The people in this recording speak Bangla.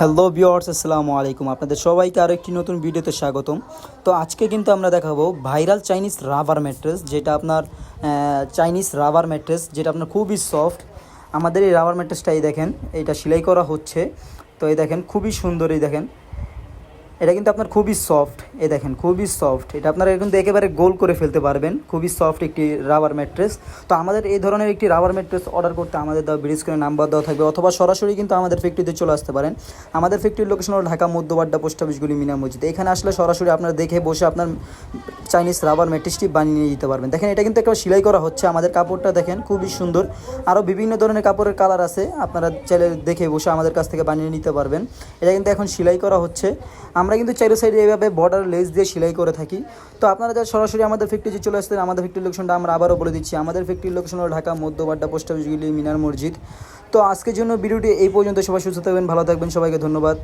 হ্যালো বিওর্স আসসালামু আলাইকুম। আপনাদের সবাইকে আরও একটি নতুন ভিডিওতে স্বাগতম। তো আজকে কিন্তু আমরা দেখাবো ভাইরাল চাইনিজ রাবার ম্যাট্রেস, যেটা আপনার চাইনিজ রাবার ম্যাট্রেস, যেটা আপনার খুবই সফট। আমাদের এই রাবার ম্যাট্রেসটাই দেখেন এটা সেলাই করা হচ্ছে। তো এই দেখেন, খুবই সুন্দর এই দেখেন। এটা কিন্তু আপনার খুবই সফট এ দেখেন, খুবই সফট এটা আপনারা কিন্তু একেবারে গোল করে ফেলতে পারবেন। খুবই সফট একটি রাবার ম্যাট্রেস তো আমাদের এই ধরনের একটি রাবার ম্যাট্রেস অর্ডার করতে আমাদের দেওয়া ব্রিজ করে নাম্বার দেওয়া থাকবে অথবা সরাসরি কিন্তু আমাদের ফ্যাক্টরিতে চলে আসতে পারেন। আমাদের ফ্যাক্টরির লোকেশন হলো ঢাকা, মধ্যবাড্ডা পোস্ট অফিসগুলি মিনা মসজিদ। এখানে আসলে সরাসরি আপনারা দেখে বসে আপনার চাইনিজ রাবার ম্যাট্রেসটি বানিয়ে নিয়ে যেতে পারবেন। দেখেন, এটা কিন্তু একটা সেলাই করা হচ্ছে আমাদের কাপড়টা, দেখেন, খুবই সুন্দর। আরও বিভিন্ন ধরনের কাপড়ের কালার আছে, আপনারা চাইলে দেখে বসে আমাদের কাছ থেকে বানিয়ে নিতে পারবেন। এটা কিন্তু এখন সেলাই করা হচ্ছে। আমরা কিন্তু চাইরো সাইডে এইভাবে বর্ডার লেস দিয়ে সেলাই করে থাকি। তো আপনারা যারা সরাসরি আমাদের ফ্যাক্টরি চলে আসতেন আমাদের ফ্যাক্টরি লোকেশনটা আমরা আবারও বলে দিচ্ছি। আমাদের ফ্যাক্টরি লোকেশন হলো ঢাকা, মধ্যবাড্ডা, পোস্ট অফিসগুলি মিনার মসজিদ। তো আজকের জন্য ভিডিওটি এই পর্যন্ত। সবাই সুস্থ থাকবেন, ভালো থাকবেন। সবাইকে ধন্যবাদ।